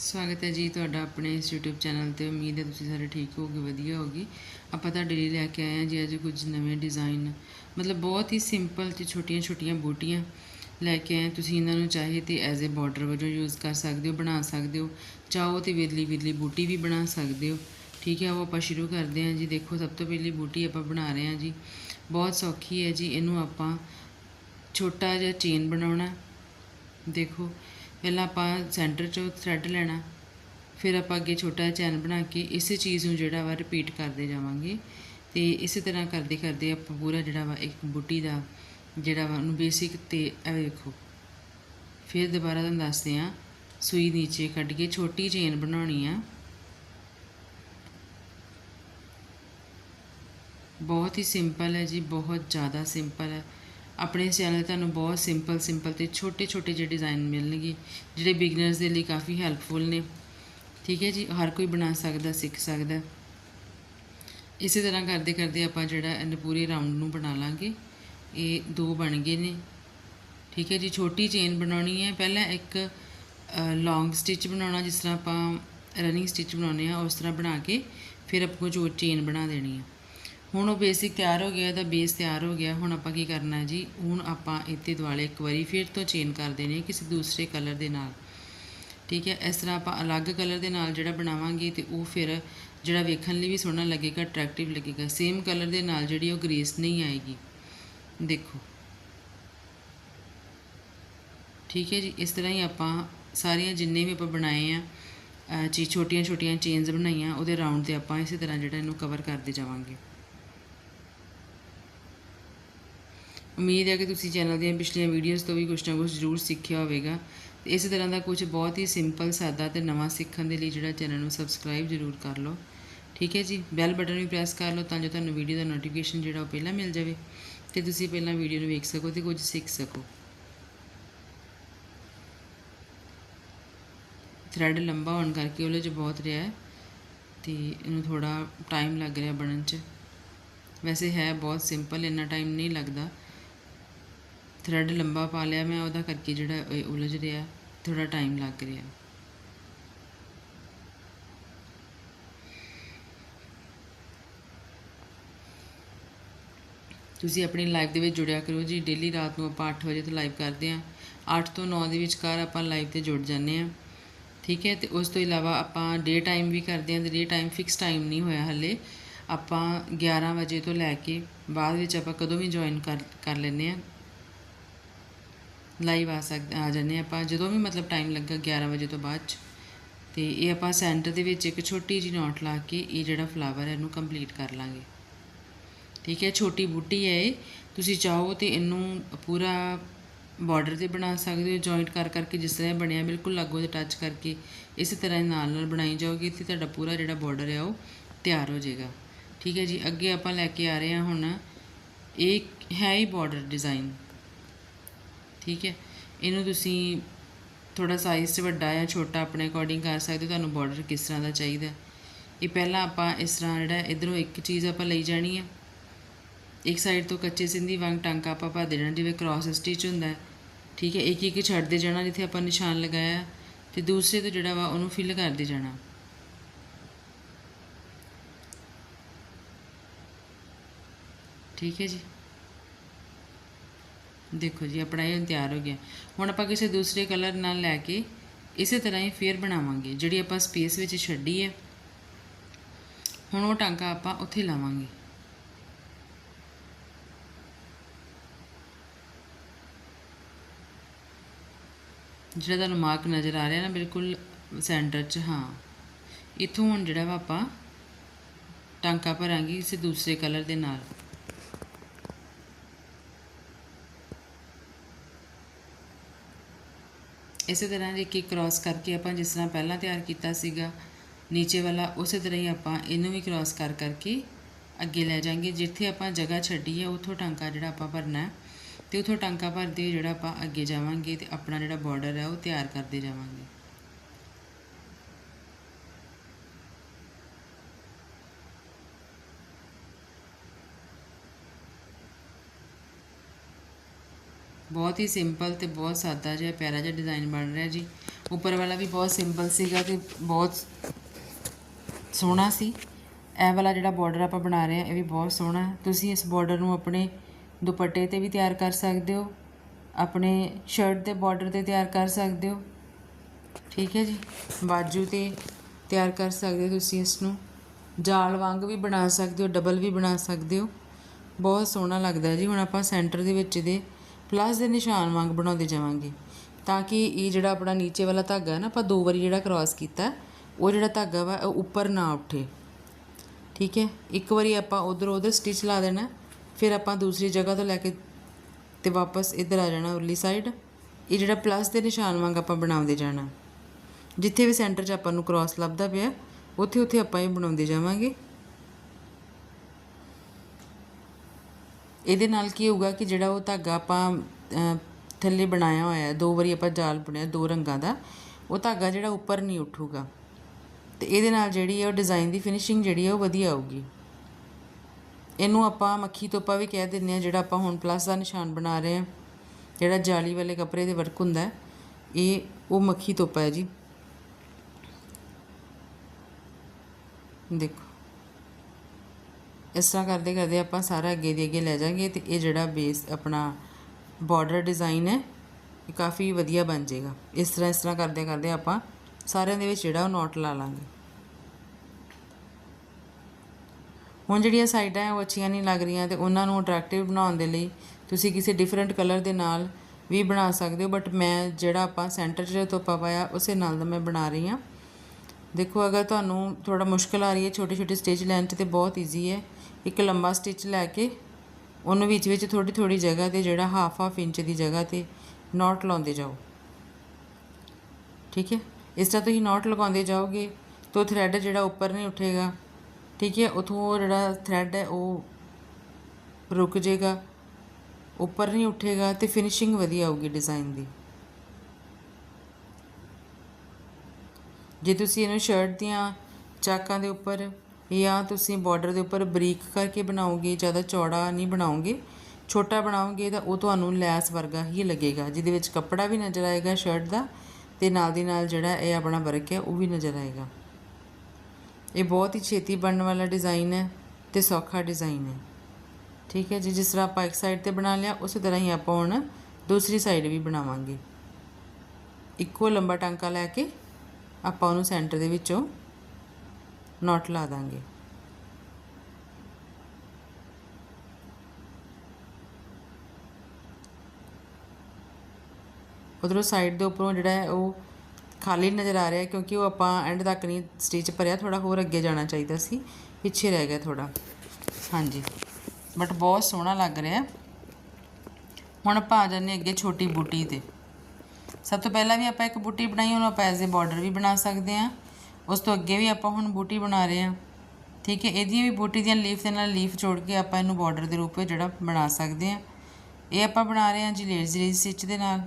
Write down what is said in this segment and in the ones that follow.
ਸਵਾਗਤ ਹੈ ਜੀ ਤੁਹਾਡਾ ਆਪਣੇ ਇਸ YouTube ਚੈਨਲ ਤੇ। ਉਮੀਦ ਹੈ ਤੁਸੀਂ ਸਾਰੇ ਠੀਕ ਹੋਗੇ ਵਧੀਆ ਹੋਗੇ ਆਪਾਂ ਤੁਹਾਡੇ ਲਈ ਲੈ ਕੇ ਆਏ ਹਾਂ ਜੀ, ਅੱਜ ਕੁਝ ਨਵੇਂ ਡਿਜ਼ਾਈਨ ਮਤਲਬ ਬਹੁਤ ਹੀ ਸਿੰਪਲ ਤੇ ਛੋਟੀਆਂ ਛੋਟੀਆਂ ਬੂਟੀਆਂ ਲੈ ਕੇ ਆਏ ਹਾਂ। ਤੁਸੀਂ ਇਹਨਾਂ ਨੂੰ ਚਾਹੇ ਤੇ ਐਜ਼ ਅ ਬਾਰਡਰ ਵਜੋਂ ਯੂਜ਼ ਕਰ ਸਕਦੇ ਹੋ, ਬਣਾ ਸਕਦੇ ਹੋ। ਚਾਹੋ ਤੇ ਵਿਰਲੀ ਵਿਰਲੀ ਬੂਟੀ ਵੀ ਬਣਾ ਸਕਦੇ ਹੋ। ਠੀਕ ਹੈ, ਉਹ ਆਪਾਂ ਸ਼ੁਰੂ ਕਰਦੇ ਹਾਂ ਜੀ। ਦੇਖੋ, ਸਭ ਤੋਂ ਪਹਿਲੀ ਬੂਟੀ ਆਪਾਂ ਬਣਾ ਰਹੇ ਹਾਂ ਜੀ। ਬਹੁਤ ਸੌਖੀ ਹੈ ਜੀ। ਇਹਨੂੰ ਆਪਾਂ ਛੋਟਾ ਜਿਹਾ ਚੇਨ ਬਣਾਉਣਾ। ਦੇਖੋ ਪਹਿਲਾਂ ਆਪਾਂ ਸੈਂਟਰ ਚੋਂ ਥ੍ਰੈਡ ਲੈਣਾ, ਫਿਰ ਆਪਾਂ ਅੱਗੇ ਛੋਟਾ ਚੈਨ ਬਣਾ ਕੇ ਇਸੇ ਚੀਜ਼ ਨੂੰ ਜਿਹੜਾ ਵਾ ਰਿਪੀਟ ਕਰਦੇ ਜਾਵਾਂਗੇ। ਤੇ ਇਸੇ ਤਰ੍ਹਾਂ ਕਰਦੇ ਕਰਦੇ ਆਪਾਂ ਪੂਰਾ ਜਿਹੜਾ ਵਾ ਇੱਕ ਬੂਟੀ ਦਾ ਜਿਹੜਾ ਵਾ ਉਹਨੂੰ ਬੇਸਿਕ ਤੇ ਇਹ ਵੇਖੋ। ਫਿਰ ਦੁਬਾਰਾ ਤੁਹਾਨੂੰ ਦੱਸਦੇ ਆ ਸੂਈ ਨੀਚੇ ਕੱਢ ਕੇ ਛੋਟੀ ਚੇਨ ਬਣਾਉਣੀ ਆ। ਬਹੁਤ ਹੀ ਸਿੰਪਲ ਹੈ ਜੀ, ਬਹੁਤ ਜ਼ਿਆਦਾ ਸਿੰਪਲ ਹੈ। ਆਪਣੇ ਚੈਨਲ ਤੁਹਾਨੂੰ ਬਹੁਤ ਸਿੰਪਲ ਸਿੰਪਲ ਤੇ ਛੋਟੇ ਛੋਟੇ ਜਿਹੇ ਡਿਜ਼ਾਈਨ ਮਿਲਣਗੇ, ਜਿਹੜੇ ਬਿਗਨਰਸ ਦੇ ਲਈ ਕਾਫੀ ਹੈਲਪਫੁਲ ਨੇ। ਠੀਕ ਹੈ ਜੀ, ਹਰ ਕੋਈ ਬਣਾ ਸਕਦਾ, ਸਿੱਖ ਸਕਦਾ। ਇਸੇ ਤਰ੍ਹਾਂ ਕਰਦੇ ਕਰਦੇ ਆਪਾਂ ਜਿਹੜਾ ਇਹਨੂੰ ਪੂਰੇ ਰਾਉਂਡ ਨੂੰ ਬਣਾ ਲਾਂਗੇ। ਇਹ ਦੋ ਬਣ ਗਏ ਨੇ। ਠੀਕ ਹੈ ਜੀ, ਛੋਟੀ ਚੇਨ ਬਣਾਉਣੀ ਹੈ। ਪਹਿਲਾਂ ਇੱਕ ਲੌਂਗ ਸਟਿਚ ਬਣਾਉਣਾ, ਜਿਸ ਤਰ੍ਹਾਂ ਆਪਾਂ ਰਨਿੰਗ ਸਟਿਚ ਬਣਾਉਂਦੇ ਆ ਉਸ ਤਰ੍ਹਾਂ ਬਣਾ ਕੇ ਫਿਰ ਆਪਾਂ ਜੋ ਚੇਨ ਬਣਾ ਦੇਣੀ ਹੈ। ਹੁਣ ਉਹ ਬੇਸਿਕ ਤਿਆਰ ਹੋ ਗਿਆ ਤਾਂ ਬੇਸ ਤਿਆਰ ਹੋ ਗਿਆ। ਹੁਣ ਆਪਾਂ ਕੀ ਕਰਨਾ ਜੀ? ਹੁਣ ਆਪਾਂ ਇੱਥੇ ਦੁਆਲੇ ਇੱਕ ਵਾਰੀ ਫਿਰ ਤੋਂ ਚੇਨ ਕਰ ਦੇਣੀ ਕਿਸੇ ਦੂਸਰੇ ਕਲਰ ਦੇ ਨਾਲ। ਠੀਕ ਹੈ, ਇਸ ਤਰ੍ਹਾਂ ਆਪਾਂ ਅਲੱਗ ਕਲਰ ਦੇ ਨਾਲ ਜਿਹੜਾ ਬਣਾਵਾਂਗੇ ਤੇ ਉਹ ਫਿਰ ਜਿਹੜਾ ਵੇਖਣ ਲਈ ਵੀ ਸੋਹਣਾ ਲੱਗੇਗਾ ਅਟਰੈਕਟਿਵ ਲੱਗੇਗਾ। ਸੇਮ ਕਲਰ ਦੇ ਨਾਲ ਜਿਹੜੀ ਉਹ ਗ੍ਰੇਸ ਨਹੀਂ ਆਏਗੀ। ਦੇਖੋ। ਠੀਕ ਹੈ ਜੀ, ਇਸ ਤਰ੍ਹਾਂ ਹੀ ਆਪਾਂ ਸਾਰੀਆਂ ਜਿੰਨੇ ਵੀ ਆਪਾਂ ਬਣਾਏ ਆ ਚੀ ਛੋਟੀਆਂ ਛੋਟੀਆਂ ਚੇਨਸ ਬਣਾਈਆਂ, ਉਹਦੇ ਰਾਉਂਡ ਤੇ ਆਪਾਂ ਇਸੇ ਤਰ੍ਹਾਂ ਜਿਹੜਾ ਇਹਨੂੰ ਕਵਰ ਕਰਦੇ ਜਾਵਾਂਗੇ। ਉਮੀਦ ਹੈ ਕਿ ਤੁਸੀਂ ਚੈਨਲ ਦੀਆਂ ਪਿਛਲੀਆਂ ਵੀਡੀਓਜ਼ ਤੋਂ ਵੀ ਕੁਝ ਨਾ ਕੁਝ ਜ਼ਰੂਰ ਸਿੱਖਿਆ ਹੋਵੇਗਾ। ਤੇ ਇਸੇ ਤਰ੍ਹਾਂ ਦਾ ਕੁਝ ਬਹੁਤ ਹੀ ਸਿੰਪਲ ਸਾਦਾ ਤੇ ਨਵਾਂ ਸਿੱਖਣ ਦੇ ਲਈ ਜਿਹੜਾ ਚੈਨਲ ਨੂੰ ਸਬਸਕ੍ਰਾਈਬ ਜ਼ਰੂਰ ਕਰ ਲਓ। ਠੀਕ ਹੈ ਜੀ? ਬੈਲ ਬਟਨ ਵੀ ਪ੍ਰੈਸ ਕਰ ਲਓ ਤਾਂ ਜੋ ਤੁਹਾਨੂੰ ਵੀਡੀਓ ਦਾ ਨੋਟੀਫਿਕੇਸ਼ਨ ਜਿਹੜਾ ਉਹ ਪਹਿਲਾਂ ਮਿਲ ਜਾਵੇ। ਤੇ ਤੁਸੀਂ ਪਹਿਲਾਂ ਵੀਡੀਓ ਨੂੰ ਵੇਖ ਸਕੋ ਤੇ ਕੁਝ ਸਿੱਖ ਸਕੋ। ਥ੍ਰੈਡ ਲੰਬਾ ਹੋਣ ਕਰਕੇ ਉਹਦੇ 'ਚ ਬਹੁਤ ਰਿਹਾ ਹੈ ਤੇ ਇਹਨੂੰ ਥੋੜਾ ਟਾਈਮ ਲੱਗ ਰਿਹਾ ਬਣਨ 'ਚ। ਵੈਸੇ ਹੈ ਬਹੁਤ ਸਿੰਪਲ ਇੰਨਾ ਟਾਈਮ ਨਹੀਂ ਲੱਗਦਾ। ਥ੍ਰੈਡ ਲੰਬਾ ਪਾ ਲਿਆ, ਮੈਂ ਉਹਦਾ ਕਰਕੇ ਜਿਹੜਾ ਇਹ ਉਲਝ ਰਿਹਾ ਥੋੜਾ ਟਾਈਮ ਲੱਗ ਰਿਹਾ। ਤੁਸੀਂ ਆਪਣੀ ਲਾਈਵ ਦੇ ਵਿੱਚ ਜੁੜਿਆ ਕਰੋ ਜੀ। ਡੇਲੀ ਰਾਤ ਨੂੰ ਆਪਾਂ 8 ਵਜੇ ਤੋਂ ਲਾਈਵ ਕਰਦੇ ਹਾਂ। 8 ਤੋਂ 9 ਦੇ ਵਿਚਕਾਰ ਆਪਾਂ ਲਾਈਵ ਤੇ ਜੁੜ ਜਾਂਦੇ ਹਾਂ। ਠੀਕ ਹੈ? ਤੇ ਉਸ ਤੋਂ ਇਲਾਵਾ ਆਪਾਂ ਡੇ ਟਾਈਮ ਵੀ ਕਰਦੇ ਹਾਂ ਤੇ ਡੇ ਟਾਈਮ ਫਿਕਸ ਟਾਈਮ ਨਹੀਂ ਹੋਇਆ ਹੱਲੇ। ਆਪਾਂ 11 ਵਜੇ ਤੋਂ ਲੈ ਕੇ ਬਾਅਦ ਵਿੱਚ ਆਪਾਂ ਕਦੋਂ ਵੀ ਜੁਆਇਨ ਕਰ ਕਰ ਲੈਂਦੇ ਹਾਂ। ਲਾਈਵ ਆ ਸਕਦੇ ਆ ਜਾਂਦੇ ਹਾਂ ਆਪਾਂ। ਜਦੋਂ ਵੀ ਮਤਲਬ ਟਾਈਮ ਲੱਗਾ 11 ਵਜੇ ਤੋਂ ਬਾਅਦ 'ਚ, ਤੇ ਇਹ ਆਪਾਂ ਸੈਂਟਰ ਦੇ ਵਿੱਚ ਇੱਕ ਛੋਟੀ ਜਿਹੀ ਨੋਟ ਲਾ ਕੇ ਇਹ ਜਿਹੜਾ ਫਲਾਵਰ ਹੈ ਇਹਨੂੰ ਕੰਪਲੀਟ ਕਰ ਲਾਂਗੇ। ਠੀਕ ਹੈ, ਛੋਟੀ ਬੂਟੀ ਹੈ ਇਹ। ਤੁਸੀਂ ਚਾਹੋ ਤੇ ਇਹਨੂੰ ਪੂਰਾ ਬਾਰਡਰ ਤੇ ਬਣਾ ਸਕਦੇ ਹੋ ਜੁਆਇੰਟ ਕਰ ਕਰਕੇ ਜਿਸ ਤਰ੍ਹਾਂ ਬਣਿਆ, ਬਿਲਕੁਲ ਲਾਗੋ ਤੇ ਟੱਚ ਕਰਕੇ ਇਸੇ ਤਰ੍ਹਾਂ ਇਹ ਨਾਲ ਨਾਲ ਬਣਾਈ ਜਾਓਗੀ। ਤੇ ਤੁਹਾਡਾ ਪੂਰਾ ਜਿਹੜਾ ਬਾਰਡਰ ਹੈ ਉਹ ਤਿਆਰ ਹੋ ਜਾਏਗਾ। ਠੀਕ ਹੈ ਜੀ, ਅੱਗੇ ਆਪਾਂ ਲੈ ਕੇ ਆ ਰਹੇ ਹਾਂ ਹੁਣ। ਇਹ ਹੈ ਹੀ ਬਾਰਡਰ ਡਿਜ਼ਾਈਨ ਠੀਕ ਹੈ? ਇਹਨੂੰ ਤੁਸੀਂ ਥੋੜਾ ਸਾਈਜ਼ 'ਚ ਵੱਡਾ ਜਾਂ ਛੋਟਾ ਆਪਣੇ ਅਕੋਰਡਿੰਗ ਕਰ ਸਕਦੇ ਹੋ, ਤੁਹਾਨੂੰ ਬਾਰਡਰ ਕਿਸ ਤਰ੍ਹਾਂ ਦਾ ਚਾਹੀਦਾ ਇਹ ਪਹਿਲਾਂ ਆਪਾਂ ਇਸ ਤਰ੍ਹਾਂ ਜਿਹੜਾ ਇਧਰੋਂ ਇੱਕ ਚੀਜ਼ ਆਪਾਂ ਲਈ ਜਾਣੀ ਹੈ। ਇੱਕ ਸਾਈਡ ਤੋਂ ਕੱਚੇ ਸਿੰਧੀ ਵਾਂਗ ਟਾਂਕਾ ਆਪਾਂ ਪਾ ਦੇਣਾ, ਜਿਵੇਂ ਕ੍ਰਾਸ ਸਟਿਚ ਹੁੰਦਾ ਠੀਕ ਹੈ? ਇੱਕ ਇੱਕ ਛੱਡਦੇ ਜਾਣਾ ਜਿੱਥੇ ਆਪਾਂ ਨਿਸ਼ਾਨ ਲਗਾਇਆ ਤੇ ਦੂਸਰੇ ਤੋਂ ਜਿਹੜਾ ਵਾ ਉਹਨੂੰ ਫਿਲ ਕਰਦੇ ਜਾਣਾ। ਠੀਕ ਹੈ ਜੀ? ਦੇਖੋ ਜੀ, ਆਪਣਾ ਇਹ ਤਿਆਰ ਹੋ ਗਿਆ। ਹੁਣ ਆਪਾਂ ਕਿਸੇ ਦੂਸਰੇ ਕਲਰ ਨਾਲ ਲੈ ਕੇ ਇਸੇ ਤਰ੍ਹਾਂ ਹੀ ਫੇਰ ਬਣਾਵਾਂਗੇ, ਜਿਹੜੀ ਆਪਾਂ ਸਪੇਸ ਵਿੱਚ ਛੱਡੀ ਹੈ। ਹੁਣ ਉਹ ਟਾਂਕਾ ਆਪਾਂ ਉੱਥੇ ਲਾਵਾਂਗੇ। ਜਿਹੜਾ ਤੁਹਾਨੂੰ ਮਾਰਕ ਨਜ਼ਰ ਆ ਰਿਹਾ ਨਾ, ਬਿਲਕੁਲ ਸੈਂਟਰ 'ਚ, ਹਾਂ। ਇਥੋਂ ਹੁਣ ਜਿਹੜਾ ਵਾ ਆਪਾਂ ਟਾਂਕਾ ਭਰਾਂਗੇ ਕਿਸੇ ਦੂਸਰੇ ਕਲਰ ਦੇ ਨਾਲ। ਇਸੇ ਤਰ੍ਹਾਂ ਜੇ ਕਿ ਕ੍ਰਾਸ ਕਰਕੇ ਆਪਾਂ ਜਿਸ ਤਰ੍ਹਾਂ ਪਹਿਲਾਂ ਤਿਆਰ ਕੀਤਾ ਸੀਗਾ, ਨੀਚੇ ਵਾਲਾ ਉਸੇ ਤਰ੍ਹਾਂ ਹੀ ਆਪਾਂ ਇਹਨੂੰ ਵੀ ਕ੍ਰਾਸ ਕਰ ਕਰਕੇ ਅੱਗੇ ਲੈ ਜਾਾਂਗੇ। ਜਿੱਥੇ ਆਪਾਂ ਜਗ੍ਹਾ ਛੱਡੀ ਹੈ ਉਥੋਂ ਟਾਂਕਾ ਜਿਹੜਾ ਆਪਾਂ ਭਰਨਾ ਹੈ, ਤੇ ਉਥੋਂ ਟਾਂਕਾ ਭਰਦੇ ਜਿਹੜਾ ਆਪਾਂ ਅੱਗੇ ਜਾਵਾਂਗੇ ਤੇ ਆਪਣਾ ਜਿਹੜਾ ਬਾਰਡਰ ਹੈ ਉਹ ਤਿਆਰ ਕਰਦੇ ਜਾਵਾਂਗੇ। ਬਹੁਤ ਹੀ ਸਿੰਪਲ ਤੇ ਬਹੁਤ ਸਾਦਾ ਜਿਹਾ ਪਿਆਰਾ ਜਿਹਾ ਡਿਜ਼ਾਈਨ ਬਣ ਰਿਹਾ ਜੀ। ਉੱਪਰ ਵਾਲਾ ਵੀ ਬਹੁਤ ਸਿੰਪਲ ਸੀਗਾ ਤੇ ਬਹੁਤ ਸੋਹਣਾ ਸੀ। ਇਹ ਵਾਲਾ ਜਿਹੜਾ ਬਾਰਡਰ ਆਪਾਂ ਬਣਾ ਰਹੇ ਹਾਂ, ਇਹ ਵੀ ਬਹੁਤ ਸੋਹਣਾ। ਤੁਸੀਂ ਇਸ ਬਾਰਡਰ ਨੂੰ ਆਪਣੇ ਦੁਪੱਟੇ ਤੇ ਵੀ ਤਿਆਰ ਕਰ ਸਕਦੇ ਹੋ। ਆਪਣੇ ਸ਼ਰਟ ਦੇ ਬਾਰਡਰ ਤੇ ਤਿਆਰ ਕਰ ਸਕਦੇ ਹੋ। ਠੀਕ ਹੈ ਜੀ? ਬਾਜੂ ਤੇ ਤਿਆਰ ਕਰ ਸਕਦੇ ਹੋ ਤੁਸੀਂ ਇਸ ਨੂੰ। ਜਾਲ ਵਾਂਗ ਵੀ ਬਣਾ ਸਕਦੇ ਹੋ ਡਬਲ ਵੀ ਬਣਾ ਸਕਦੇ ਹੋ। ਬਹੁਤ ਸੋਹਣਾ ਲੱਗਦਾ ਜੀ। ਹੁਣ ਆਪਾਂ ਸੈਂਟਰ ਦੇ ਵਿੱਚ ਇਹਦੇ ਪਲੱਸ ਦੇ ਨਿਸ਼ਾਨ ਵਾਂਗ ਬਣਾਉਂਦੇ ਜਾਵਾਂਗੇ। ਤਾਂ ਕਿ ਇਹ ਜਿਹੜਾ ਆਪਣਾ ਨੀਚੇ ਵਾਲਾ ਧਾਗਾ ਹੈ ਨਾ, ਆਪਾਂ ਦੋ ਵਾਰੀ ਜਿਹੜਾ ਕ੍ਰਾਸ ਕੀਤਾ, ਉਹ ਜਿਹੜਾ ਧਾਗਾ ਵਾ, ਉਹ ਉੱਪਰ ਨਾ ਉੱਠੇ। ਠੀਕ ਹੈ? ਇੱਕ ਵਾਰੀ ਆਪਾਂ ਉਧਰ ਉਧਰ ਸਟਿਚ ਲਾ ਦੇਣਾ, ਫਿਰ ਆਪਾਂ ਦੂਸਰੀ ਜਗ੍ਹਾ ਤੋਂ ਲੈ ਕੇ ਤੇ ਵਾਪਸ ਇੱਧਰ ਆ ਜਾਣਾ ਉਰਲੀ ਸਾਈਡ ਇਹ ਜਿਹੜਾ ਪਲੱਸ ਦੇ ਨਿਸ਼ਾਨ ਵਾਂਗ ਆਪਾਂ ਬਣਾਉਂਦੇ ਜਾਣਾ। ਜਿੱਥੇ ਵੀ ਸੈਂਟਰ 'ਚ ਆਪਾਂ ਨੂੰ ਕ੍ਰਾਸ ਲੱਭਦਾ ਪਿਆ ਉੱਥੇ ਉੱਥੇ ਆਪਾਂ ਇਹ ਬਣਾਉਂਦੇ ਜਾਵਾਂਗੇ। ਇਹਦੇ ਨਾਲ ਕੀ ਹੋਊਗਾ ਕਿ ਜਿਹੜਾ ਉਹ ਧਾਗਾ ਆਪਾਂ ਥੱਲੇ ਬਣਾਇਆ ਹੋਇਆ ਦੋ ਵਾਰੀ ਆਪਾਂ ਜਾਲ ਬੁਣਿਆ, ਦੋ ਰੰਗਾਂ ਦਾ, ਉਹ ਧਾਗਾ ਜਿਹੜਾ ਉੱਪਰ ਨਹੀਂ ਉੱਠੂਗਾ। ਤੇ ਇਹਦੇ ਨਾਲ ਜਿਹੜੀ ਹੈ ਉਹ ਡਿਜ਼ਾਈਨ ਦੀ ਫਿਨਿਸ਼ਿੰਗ ਜਿਹੜੀ ਹੈ ਉਹ ਵਧੀਆ ਆਊਗੀ ਇਹਨੂੰ ਆਪਾਂ ਮੱਖੀ ਤੋਪਾ ਵੀ ਕਹਿ ਦਿੰਦੇ ਆ, ਜਿਹੜਾ ਆਪਾਂ ਹੁਣ ਪਲੱਸ ਦਾ ਨਿਸ਼ਾਨ ਬਣਾ ਰਹੇ ਆ, ਜਿਹੜਾ ਜਾਲੀ ਵਾਲੇ ਕੱਪੜੇ ਦੇ ਵਰਕ ਹੁੰਦਾ ਇਹ ਉਹ ਮੱਖੀ ਤੋਪਾ ਹੈ ਜੀ। ਦੇਖੋ। ਇਸ ਤਰ੍ਹਾਂ ਕਰਦੇ ਕਰਦੇ ਆਪਾਂ ਸਾਰਾ ਅੱਗੇ ਦੀ ਅੱਗੇ ਲੈ ਜਾਾਂਗੇ ਤੇ ਇਹ ਜਿਹੜਾ ਬੇਸ ਆਪਣਾ ਬਾਰਡਰ ਡਿਜ਼ਾਈਨ ਹੈ, ਇਹ ਕਾਫੀ ਵਧੀਆ ਬਣ ਜਾਏਗਾ। ਇਸ ਤਰ੍ਹਾਂ ਇਸ ਤਰ੍ਹਾਂ ਕਰਦੇ ਕਰਦੇ ਆਪਾਂ ਸਾਰਿਆਂ ਦੇ ਵਿੱਚ ਜਿਹੜਾ ਉਹ ਨੋਟ ਲਾ ਲਾਂਗੇ। ਹੁਣ ਜਿਹੜੀਆਂ ਸਾਈਡਾਂ ਹੈ ਉਹ ਅੱਛੀਆਂ ਨਹੀਂ ਲੱਗ ਰਹੀਆਂ ਤੇ ਉਹਨਾਂ ਨੂੰ ਅਟਰੈਕਟਿਵ ਬਣਾਉਣ ਦੇ ਲਈ ਤੁਸੀਂ ਕਿਸੇ ਡਿਫਰੈਂਟ ਕਲਰ ਦੇ ਨਾਲ ਵੀ ਬਣਾ ਸਕਦੇ ਹੋ ਬਟ ਮੈਂ ਜਿਹੜਾ ਆਪਾਂ ਸੈਂਟਰ 'ਚ ਤੋਪਾ ਪਾਇਆ, ਉਸੇ ਨਾਲ ਦਾ ਮੈਂ ਬਣਾ ਰਹੀ ਹਾਂ। ਦੇਖੋ, ਅਗਰ ਤੁਹਾਨੂੰ ਥੋੜਾ ਮੁਸ਼ਕਲ ਆ ਰਹੀ ਹੈ, ਛੋਟੇ ਛੋਟੇ ਸਟਿਚ ਲੈਣ 'ਚ ਤੇ ਬਹੁਤ ਈਜ਼ੀ ਹੈ। ਇੱਕ ਲੰਬਾ ਸਟਿਚ ਲੈ ਕੇ ਉਹਨੂੰ ਵਿੱਚ ਵਿੱਚ ਥੋੜੀ ਥੋੜੀ ਜਗ੍ਹਾ ਤੇ, ਜਿਹੜਾ ਹਾਫ ਹਾਫ ਇੰਚ ਦੀ ਜਗ੍ਹਾ ਤੇ ਨੋਟ ਲਾਉਂਦੇ ਜਾਓ। ਠੀਕ ਹੈ? ਇਸ ਤਰ੍ਹਾਂ ਤੁਸੀਂ ਨੋਟ ਲਗਾਉਂਦੇ ਜਾਓਗੇ ਤਾਂ ਥ੍ਰੈਡ ਜਿਹੜਾ ਉੱਪਰ ਨਹੀਂ ਉੱਠੇਗਾ। ਠੀਕ ਹੈ? ਉਥੋਂ ਜਿਹੜਾ ਥ੍ਰੈਡ ਹੈ, ਉਹ ਰੁਕ ਜਾਏਗਾ। ਉੱਪਰ ਨਹੀਂ ਉੱਠੇਗਾ ਤੇ ਫਿਨਿਸ਼ਿੰਗ ਵਧੀਆ ਆਊਗੀ ਡਿਜ਼ਾਈਨ ਦੀ। ਜੇ ਤੁਸੀਂ ਇਹਨੂੰ ਸ਼ਰਟ ਦੀਆਂ ਚਾਕਾਂ ਦੇ ਉੱਪਰ ਜਾਂ ਤੁਸੀਂ ਬਾਰਡਰ ਦੇ ਉੱਪਰ ਬਰੀਕ ਕਰਕੇ ਬਣਾਓਗੇ, ਜ਼ਿਆਦਾ ਚੌੜਾ ਨਹੀਂ ਬਣਾਓਗੇ, ਛੋਟਾ ਬਣਾਓਗੇ ਤਾਂ ਉਹ ਤੁਹਾਨੂੰ ਲੈਸ ਵਰਗਾ ਹੀ ਲੱਗੇਗਾ, ਜਿਹਦੇ ਵਿੱਚ ਕੱਪੜਾ ਵੀ ਨਜ਼ਰ ਆਏਗਾ ਸ਼ਰਟ ਦਾ ਤੇ ਨਾਲ ਦੀ ਨਾਲ ਜਿਹੜਾ ਇਹ ਆਪਣਾ ਵਰਕ ਹੈ ਉਹ ਵੀ ਨਜ਼ਰ ਆਏਗਾ। ਇਹ ਬਹੁਤ ਹੀ ਛੇਤੀ ਬਣਨ ਵਾਲਾ ਡਿਜ਼ਾਈਨ ਹੈ ਤੇ ਸੌਖਾ ਡਿਜ਼ਾਈਨ ਹੈ। ਠੀਕ ਹੈ ਜੀ, ਜਿਸ ਤਰ੍ਹਾਂ ਆਪਾਂ ਇੱਕ ਸਾਈਡ ਤੇ ਬਣਾ ਲਿਆ, ਉਸੇ ਤਰ੍ਹਾਂ ਹੀ ਆਪਾਂ ਹੁਣ ਦੂਸਰੀ ਸਾਈਡ ਵੀ ਬਣਾਵਾਂਗੇ। ਇੱਕੋ ਲੰਬਾ ਟਾਂਕਾ ਲੈ ਕੇ ਆਪਾਂ ਉਹਨੂੰ ਸੈਂਟਰ ਦੇ ਵਿੱਚੋਂ ਨੋਟ ਲਾ ਦਾਂਗੇ। ਉਧਰੋਂ ਸਾਈਡ ਦੇ ਉੱਪਰੋਂ ਜਿਹੜਾ ਹੈ ਉਹ ਖਾਲੀ ਨਜ਼ਰ ਆ ਰਿਹਾ ਕਿਉਂਕਿ ਉਹ ਆਪਾਂ ਐਂਡ ਤੱਕ ਨਹੀਂ ਸਟਿਚ ਭਰਿਆ ਥੋੜਾ ਹੋਰ ਅੱਗੇ ਜਾਣਾ ਚਾਹੀਦਾ ਸੀ, ਪਿੱਛੇ ਰਹਿ ਗਿਆ ਥੋੜਾ ਹਾਂਜੀ ਬਟ ਬਹੁਤ ਸੋਹਣਾ ਲੱਗ ਰਿਹਾ। ਹੁਣ ਆਪਾਂ ਆ ਜਾਂਦੇ ਅੱਗੇ ਛੋਟੀ ਬੂਟੀ ਤੇ। ਸਭ ਤੋਂ ਪਹਿਲਾਂ ਵੀ ਆਪਾਂ ਇੱਕ ਬੂਟੀ ਬਣਾਈ, ਉਹਨੂੰ ਆਪਾਂ ਐਜ਼ ਅ ਬਾਰਡਰ ਵੀ ਬਣਾ ਸਕਦੇ ਹਾਂ। ਉਸ ਤੋਂ ਅੱਗੇ ਵੀ ਆਪਾਂ ਹੁਣ ਬੂਟੀ ਬਣਾ ਰਹੇ ਹਾਂ। ਠੀਕ ਹੈ ਇਹਦੀ ਵੀ ਬੂਟੀ ਦੀਆਂ ਲੀਫ ਦੇ ਨਾਲ ਲੀਫ ਜੋੜ ਕੇ ਆਪਾਂ ਇਹਨੂੰ ਬਾਰਡਰ ਦੇ ਰੂਪ ਵਿੱਚ ਜਿਹੜਾ ਬਣਾ ਸਕਦੇ ਹਾਂ। ਇਹ ਆਪਾਂ ਬਣਾ ਰਹੇ ਹਾਂ ਜੀ ਲੇਜ਼ ਲੇਜ਼ ਸਟਿਚ ਦੇ ਨਾਲ।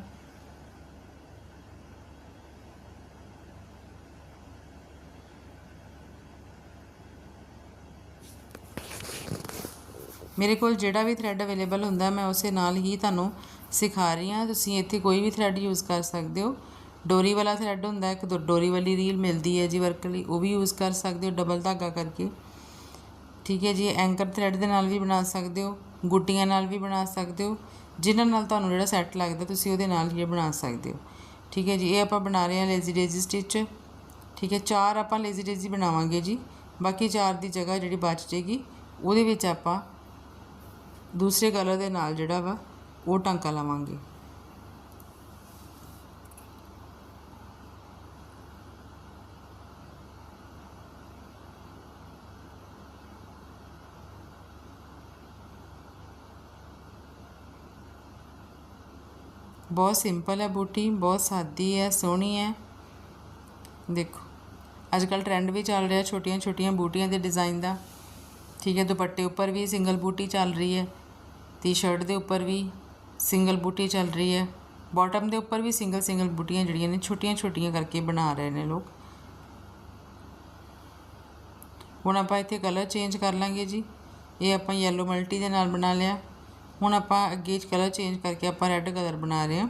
ਮੇਰੇ ਕੋਲ ਜਿਹੜਾ ਵੀ ਥਰੈਡ ਅਵੇਲੇਬਲ ਹੁੰਦਾ, ਮੈਂ ਉਸੇ ਨਾਲ ਹੀ ਤੁਹਾਨੂੰ ਸਿਖਾ ਰਹੀ ਹਾਂ। ਤੁਸੀਂ ਇੱਥੇ ਕੋਈ ਵੀ ਥਰੈਡ ਯੂਜ਼ ਕਰ ਸਕਦੇ ਹੋ। ਡੋਰੀ ਵਾਲਾ ਥਰੈਡ ਹੁੰਦਾ, ਇੱਕ ਦੋ ਡੋਰੀ ਵਾਲੀ ਰੀਲ ਮਿਲਦੀ ਹੈ ਜੀ ਵਰਕ ਲਈ, ਉਹ ਵੀ ਯੂਜ਼ ਕਰ ਸਕਦੇ ਹੋ ਡਬਲ ਧਾਗਾ ਕਰਕੇ। ਠੀਕ ਹੈ ਜੀ ਐਂਕਰ ਥਰੈਡ ਦੇ ਨਾਲ ਵੀ ਬਣਾ ਸਕਦੇ ਹੋ, ਗੁੱਟੀਆਂ ਨਾਲ ਵੀ ਬਣਾ ਸਕਦੇ ਹੋ, ਜਿਨ੍ਹਾਂ ਨਾਲ ਤੁਹਾਨੂੰ ਜਿਹੜਾ ਸੈੱਟ ਲੱਗਦਾ, ਤੁਸੀਂ ਉਹਦੇ ਨਾਲ ਹੀ ਬਣਾ ਸਕਦੇ ਹੋ। ਠੀਕ ਹੈ ਜੀ, ਇਹ ਆਪਾਂ ਬਣਾ ਰਹੇ ਹਾਂ ਲੇਜ਼ੀ ਡੇਜ਼ੀ ਸਟਿਚ ਠੀਕ ਹੈ, ਚਾਰ ਆਪਾਂ ਲੇਜ਼ੀ ਡੇਜ਼ੀ ਬਣਾਵਾਂਗੇ ਜੀ। ਬਾਕੀ ਚਾਰ ਦੀ ਜਗ੍ਹਾ ਜਿਹੜੀ ਬਚ ਜੇਗੀ, ਉਹਦੇ ਵਿੱਚ ਆਪਾਂ ਦੂਸਰੇ ਕਲਰ ਦੇ ਨਾਲ ਜਿਹੜਾ ਵਾ ਉਹ ਟਾਂਕਾ ਲਾਵਾਂਗੇ। ਬਹੁਤ ਸਿੰਪਲ ਹੈ ਬੂਟੀ, ਬਹੁਤ ਸਾਦੀ ਹੈ, ਸੋਹਣੀ ਹੈ। ਦੇਖੋ ਅੱਜ ਕੱਲ ਟ੍ਰੈਂਡ ਵੀ ਚੱਲ ਰਿਹਾ ਛੋਟੀਆਂ ਛੋਟੀਆਂ ਬੂਟੀਆਂ ਦੇ ਡਿਜ਼ਾਈਨ ਦਾ। ਠੀਕ ਹੈ, ਦੁਪੱਟੇ ਉੱਪਰ ਵੀ ਸਿੰਗਲ ਬੂਟੀ ਚੱਲ ਰਹੀ ਹੈ ਟੀ-ਸ਼ਰਟ ਦੇ ਉੱਪਰ ਵੀ। ਸਿੰਗਲ ਬੂਟੀ ਚੱਲ ਰਹੀ ਹੈ। ਬਾਟਮ ਦੇ ਉੱਪਰ ਵੀ ਸਿੰਗਲ ਸਿੰਗਲ ਬੂਟੀਆਂ ਜਿਹੜੀਆਂ ਨੇ, ਛੋਟੀਆਂ ਛੋਟੀਆਂ ਕਰਕੇ ਬਣਾ ਰਹੇ ਨੇ ਲੋਕ। ਹੁਣ ਆਪਾਂ ਇੱਥੇ ਕਲਰ ਚੇਂਜ ਕਰ ਲਾਂਗੇ ਜੀ। ਇਹ ਆਪਾਂ ਯੈਲੋ ਮਲਟੀ ਦੇ ਨਾਲ ਬਣਾ ਲਿਆ। ਹੁਣ ਆਪਾਂ ਅੱਗੇ ਚ ਕਲਰ ਚੇਂਜ ਕਰਕੇ ਆਪਾਂ ਰੈੱਡ ਕਲਰ ਬਣਾ ਰਹੇ ਹਾਂ।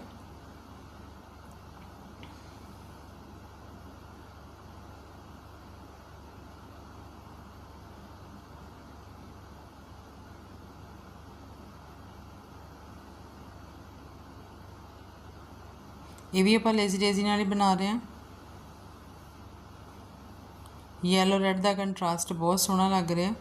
ਇਹ ਵੀ ਆਪਾਂ ਲੇਜ਼ੀ ਡੇਜ਼ੀ ਨਾਲ ਹੀ ਬਣਾ ਰਹੇ ਹਾਂ। ਯੈਲੋ ਰੈੱਡ ਦਾ ਕੰਟਰਾਸਟ ਬਹੁਤ ਸੋਹਣਾ ਲੱਗ ਰਿਹਾ।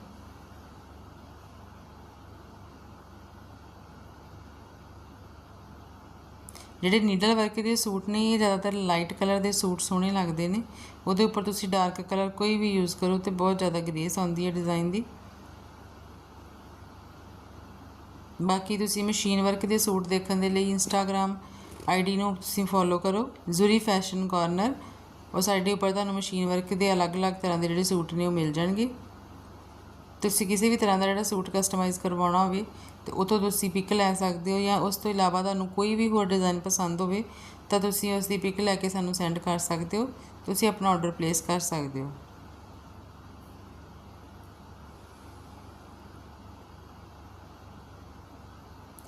ਜਿਹੜੇ ਨੀਡਲ ਵਰਕ ਦੇ ਸੂਟ ਨੇ, ਇਹ ਜ਼ਿਆਦਾਤਰ ਲਾਈਟ ਕਲਰ ਦੇ ਸੂਟ ਸੋਹਣੇ ਲੱਗਦੇ ਨੇ। ਉਹਦੇ ਉੱਪਰ ਤੁਸੀਂ ਡਾਰਕ ਕਲਰ ਕੋਈ ਵੀ ਯੂਜ਼ ਕਰੋ ਤੇ ਬਹੁਤ ਜ਼ਿਆਦਾ ਗ੍ਰੇਸ ਆਉਂਦੀ ਹੈ ਡਿਜ਼ਾਈਨ ਦੀ। ਬਾਕੀ ਤੁਸੀਂ ਮਸ਼ੀਨ ਵਰਕ ਦੇ ਸੂਟ ਦੇਖਣ ਦੇ ਲਈ ਇੰਸਟਾਗ੍ਰam ਆਈਡੀ ਨੂੰ ਤੁਸੀਂ ਫੋਲੋ ਕਰੋ, ਜ਼ੁਰੀ ਫੈਸ਼ਨ ਕਾਰਨਰ ਉਹ ਸਾਡੇ ਉੱਪਰ ਤੁਹਾਨੂੰ ਮਸ਼ੀਨ ਵਰਕ ਦੇ ਅਲੱਗ-ਅਲੱਗ ਤਰ੍ਹਾਂ ਦੇ ਜਿਹੜੇ ਸੂਟ ਨੇ ਉਹ ਮਿਲ ਜਾਣਗੇ। ਤੁਸੀਂ ਕਿਸੇ ਵੀ ਤਰ੍ਹਾਂ ਦਾ ਜਿਹੜਾ ਸੂਟ ਕਸਟਮਾਈਜ਼ ਕਰਵਾਉਣਾ ਹੋਵੇ, ਤੇ ਉਹ ਤੋਂ ਤੁਸੀਂ ਪਿਕ ਲੈ ਸਕਦੇ ਹੋ ਜਾਂ ਉਸ ਤੋਂ ਇਲਾਵਾ ਤੁਹਾਨੂੰ ਕੋਈ ਵੀ ਹੋਰ ਡਿਜ਼ਾਈਨ ਪਸੰਦ ਹੋਵੇ, ਤਾਂ ਤੁਸੀਂ ਉਸ ਦੀ ਪਿਕ ਲੈ ਕੇ ਸਾਨੂੰ ਸੈਂਡ ਕਰ ਸਕਦੇ ਹੋ। ਤੁਸੀਂ ਆਪਣਾ ਆਰਡਰ ਪਲੇਸ ਕਰ ਸਕਦੇ ਹੋ।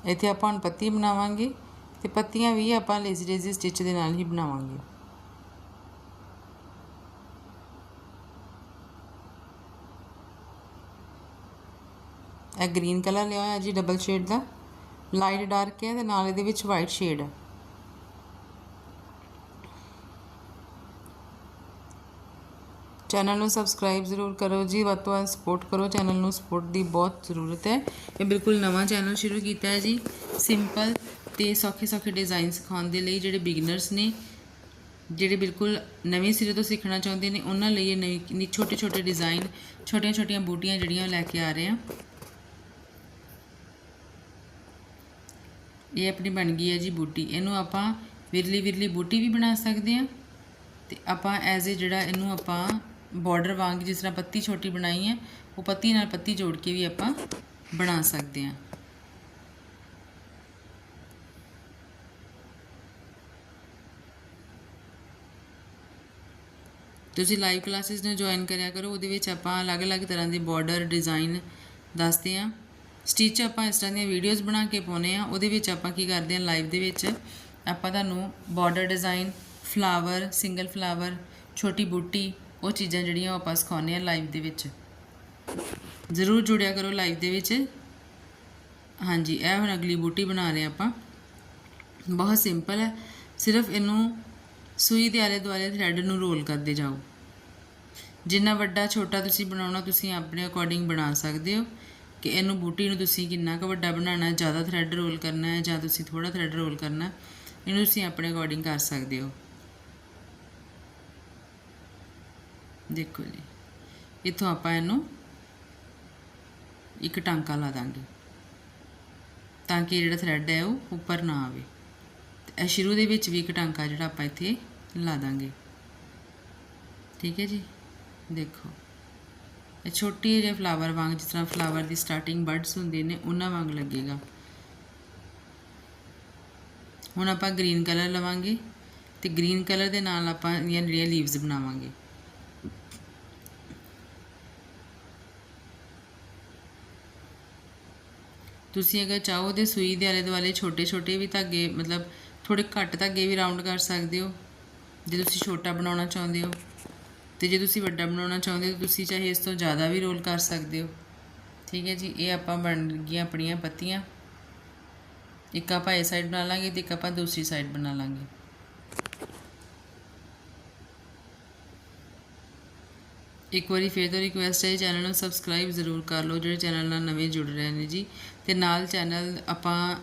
ਇੱਥੇ ਆਪਾਂ ਹੁਣ ਪੱਤੀ ਬਣਾਵਾਂਗੇ। ਤੇ ਪੱਤੀਆਂ ਵੀ ਆਪਾਂ ਲੇਜ਼ੀ ਡੇਜ਼ੀ ਸਟਿਚ ਦੇ ਨਾਲ ਹੀ ਬਣਾਵਾਂਗੇ। ਇਹ ਗ੍ਰੀਨ ਕਲਰ ਲਿਆ ਹੋਇਆ ਜੀ ਡਬਲ ਸ਼ੇਡ ਦਾ। ਲਾਈਟ ਡਾਰਕ ਹੈ ਤੇ ਨਾਲ ਇਹਦੇ ਵਿੱਚ ਵਾਈਟ ਸ਼ੇਡ ਹੈ। ਚੈਨਲ ਨੂੰ ਸਬਸਕ੍ਰਾਈਬ ਜ਼ਰੂਰ ਕਰੋ ਜੀ, ਵੱਧ ਤੋਂ ਵੱਧ ਸਪੋਰਟ ਕਰੋ। ਚੈਨਲ ਨੂੰ ਸਪੋਰਟ ਦੀ ਬਹੁਤ ਜ਼ਰੂਰਤ ਹੈ। ਇਹ ਬਿਲਕੁਲ ਨਵਾਂ ਚੈਨਲ ਸ਼ੁਰੂ ਕੀਤਾ ਹੈ ਜੀ। ਸਿੰਪਲ ਤੇ ਸੌਖੇ ਸੌਖੇ ਡਿਜ਼ਾਈਨ ਸਿਖਾਉਣ ਦੇ ਲਈ ਜਿਹੜੇ ਬਿਗਨਰਸ ਨੇ, ਜਿਹੜੇ ਬਿਲਕੁਲ ਨਵੇਂ ਸਿਰੇ ਤੋਂ ਸਿੱਖਣਾ ਚਾਹੁੰਦੇ ਨੇ, ਉਹਨਾਂ ਲਈ ਇਹ ਨਵੀਂ ਛੋਟੇ ਛੋਟੇ ਡਿਜ਼ਾਈਨ ਛੋਟੀਆਂ ਛੋਟੀਆਂ ਬੂਟੀਆਂ ਜਿਹੜੀਆਂ ਲੈ ਕੇ ਆ ਰਹੇ ਆ। ਇਹ ਆਪਣੀ ਬਣ ਗਈ ਹੈ ਜੀ ਬੂਟੀ। ਇਹਨੂੰ ਆਪਾਂ ਵਿਰਲੀ ਵਿਰਲੀ ਬੂਟੀ ਵੀ ਬਣਾ ਸਕਦੇ ਆ ਤੇ ਆਪਾਂ ਐਜ਼ ਏ ਜਿਹੜਾ ਇਹਨੂੰ ਆਪਾਂ ਬਾਰਡਰ ਵਾਂਗ ਜਿਸ ਤਰ੍ਹਾਂ ਪੱਤੀ ਛੋਟੀ ਬਣਾਈ ਹੈ, ਉਹ ਪੱਤੀ ਨਾਲ ਪੱਤੀ ਜੋੜ ਕੇ ਵੀ ਆਪਾਂ ਬਣਾ ਸਕਦੇ ਆ। ਤੁਸੀਂ ਲਾਈਵ ਕਲਾਸਿਸ ਨੂੰ ਜੁਆਇਨ ਕਰਿਆ ਕਰੋ, ਉਹਦੇ ਵਿੱਚ ਆਪਾਂ ਅਲੱਗ-ਅਲੱਗ ਤਰ੍ਹਾਂ ਦੇ ਬਾਰਡਰ ਡਿਜ਼ਾਈਨ ਦੱਸਦੇ ਆ ਸਟਿਚ ਆਪਾਂ ਇਸ ਤਰ੍ਹਾਂ ਦੀਆਂ ਵੀਡੀਓਜ਼ ਬਣਾ ਕੇ ਪਾਉਨੇ ਆ ਉਹਦੇ ਵਿੱਚ ਆਪਾਂ ਕੀ ਕਰਦੇ ਆ ਲਾਈਵ ਦੇ ਵਿੱਚ ਆਪਾਂ ਤੁਹਾਨੂੰ border design flower single flower ਛੋਟੀ ਬੂਟੀ, ਉਹ ਚੀਜ਼ਾਂ ਜਿਹੜੀਆਂ ਉਹ ਆਪਾਂ ਸਿਖਾਉਂਦੇ ਆ ਲਾਈਵ ਦੇ ਵਿੱਚ। ਜ਼ਰੂਰ ਜੁੜਿਆ ਕਰੋ ਲਾਈਵ ਦੇ ਵਿੱਚ। ਹਾਂਜੀ, ਇਹ ਹੁਣ ਅਗਲੀ ਬੂਟੀ ਬਣਾ ਰਹੇ ਆਪਾਂ। ਬਹੁਤ ਸਿੰਪਲ ਹੈ। ਸਿਰਫ ਇਹਨੂੰ ਸੂਈ ਦੇ ਆਲੇ ਦੁਆਲੇ ਥ੍ਰੈਡ ਨੂੰ ਰੋਲ ਕਰਦੇ ਜਾਓ। ਜਿੰਨਾ ਵੱਡਾ, ਛੋਟਾ ਤੁਸੀਂ ਬਣਾਉਣਾ, ਤੁਸੀਂ ਆਪਣੇ ਅਕੋਰਡਿੰਗ ਬਣਾ ਸਕਦੇ ਹੋ। ਕਿ ਇਹਨੂੰ ਬੂਟੀ ਨੂੰ ਤੁਸੀਂ ਕਿੰਨਾ ਕੁ ਵੱਡਾ ਬਣਾਉਣਾ ਹੈ ਜ਼ਿਆਦਾ ਥ੍ਰੈਡ ਰੋਲ ਕਰਨਾ ਹੈ ਜਾਂ ਤੁਸੀਂ ਥੋੜਾ ਥ੍ਰੈਡ ਰੋਲ ਕਰਨਾ, ਇਹਨੂੰ ਤੁਸੀਂ ਆਪਣੇ ਅਕੋਰਡਿੰਗ ਕਰ ਸਕਦੇ ਹੋ। ਦੇਖੋ ਜੀ, ਇਥੋਂ ਆਪਾਂ ਇਹਨੂੰ ਇੱਕ ਟਾਂਕਾ ਲਾ ਦਾਂਗੇ, ਤਾਂ ਕਿ ਜਿਹੜਾ ਥ੍ਰੈਡ ਹੈ ਉਹ ਉੱਪਰ ਨਾ ਆਵੇ। ਸ਼ੁਰੂ ਦੇ ਵਿੱਚ ਵੀ ਇੱਕ ਟਾਂਕਾ ਜਿਹੜਾ ਆਪਾਂ ਇੱਥੇ ਲਾ ਦਾਂਗੇ। ਠੀਕ ਹੈ ਜੀ? ਦੇਖੋ। ਇਹ ਛੋਟੇ ਜਿਹੇ ਫਲਾਵਰ ਵਾਂਗ, ਜਿਸ ਤਰ੍ਹਾਂ ਫਲਾਵਰ ਦੀ ਸਟਾਰਟਿੰਗ ਬਰਡਸ ਹੁੰਦੇ ਨੇ, ਉਹਨਾਂ ਵਾਂਗ ਲੱਗੇਗਾ। ਹੁਣ ਆਪਾਂ ਗ੍ਰੀਨ ਕਲਰ ਲਵਾਂਗੇ ਤੇ ਗ੍ਰੀਨ ਕਲਰ ਦੇ ਨਾਲ ਆਪਾਂ ਇਹਦੀਆਂ ਜਿਹੜੀਆਂ ਲੀਵਸ ਬਣਾਵਾਂਗੇ। ਤੁਸੀਂ ਅਗਰ ਚਾਹੋ ਤੇ ਸੂਈ ਦੇ ਆਲੇ ਦੁਆਲੇ ਛੋਟੇ ਛੋਟੇ ਵੀ ਧਾਗੇ, ਮਤਲਬ ਥੋੜੇ ਘੱਟ ਧਾਗੇ ਵੀ ਰਾਉਂਡ ਕਰ ਸਕਦੇ ਹੋ। ਜੇ ਤੁਸੀਂ ਛੋਟਾ ਬਣਾਉਣਾ ਚਾਹੁੰਦੇ ਹੋ ਤੇ ਜੇ ਤੁਸੀਂ ਵੱਡਾ ਬਣਾਉਣਾ ਚਾਹੁੰਦੇ ਹੋ ਤੁਸੀਂ ਚਾਹੇ ਇਸ ਤੋਂ ਜ਼ਿਆਦਾ ਵੀ ਰੋਲ ਕਰ ਸਕਦੇ ਹੋ। ਠੀਕ ਹੈ ਜੀ, ਇਹ ਆਪਾਂ ਬਣ ਗਈਆਂ ਆਪਣੀਆਂ ਪੱਤੀਆਂ। ਇੱਕ ਆਪਾਂ ਇਹ ਸਾਈਡ ਬਣਾ ਲਾਂਗੇ ਤੇ ਇੱਕ ਆਪਾਂ ਦੂਸਰੀ ਸਾਈਡ ਬਣਾ ਲਾਂਗੇ। ਇੱਕ ਵਾਰੀ ਫੇਰ ਤੋਂ ਰਿਕੁਐਸਟ ਹੈ, ਚੈਨਲ ਨੂੰ ਸਬਸਕ੍ਰਾਈਬ ਜ਼ਰੂਰ ਕਰ ਲਓ, ਜਿਹੜੇ ਚੈਨਲ ਨਾਲ ਨਵੇਂ ਜੁੜ ਰਹੇ ਨੇ ਜੀ। ਤੇ ਨਾਲ ਚੈਨਲ ਆਪਾਂ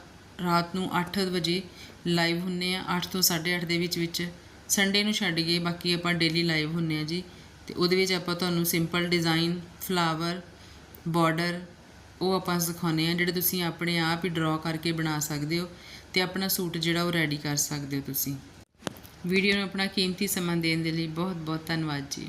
ਰਾਤ ਨੂੰ 8 ਵਜੇ ਲਾਈਵ ਹੁੰਨੇ ਆ 8 ਤੋਂ 8:30 ਦੇ ਵਿੱਚ ਵਿੱਚ ਸੰਡੇ ਨੂੰ ਛੱਡ ਕੇ ਬਾਕੀ ਆਪਾਂ ਡੇਲੀ ਲਾਈਵ ਹੁੰਨੇ ਆ ਜੀ। ਤੇ ਉਹਦੇ ਵਿੱਚ ਆਪਾਂ ਤੁਹਾਨੂੰ ਸਿੰਪਲ ਡਿਜ਼ਾਈਨ ਫਲਾਵਰ ਬਾਰਡਰ ਉਹ ਆਪਾਂ ਸਿਖਾਉਂਦੇ ਆ, ਜਿਹੜੇ ਤੁਸੀਂ ਆਪਣੇ ਆਪ ਹੀ ਡਰਾ ਕਰਕੇ ਬਣਾ ਸਕਦੇ ਹੋ ਤੇ ਆਪਣਾ ਸੂਟ ਜਿਹੜਾ ਉਹ ਰੈਡੀ ਕਰ ਸਕਦੇ ਹੋ ਤੁਸੀਂ। ਵੀਡੀਓ ਨੂੰ ਆਪਣਾ ਕੀਮਤੀ ਸਮਾਂ ਦੇਣ ਦੇ ਲਈ ਬਹੁਤ ਬਹੁਤ ਧੰਨਵਾਦ ਜੀ।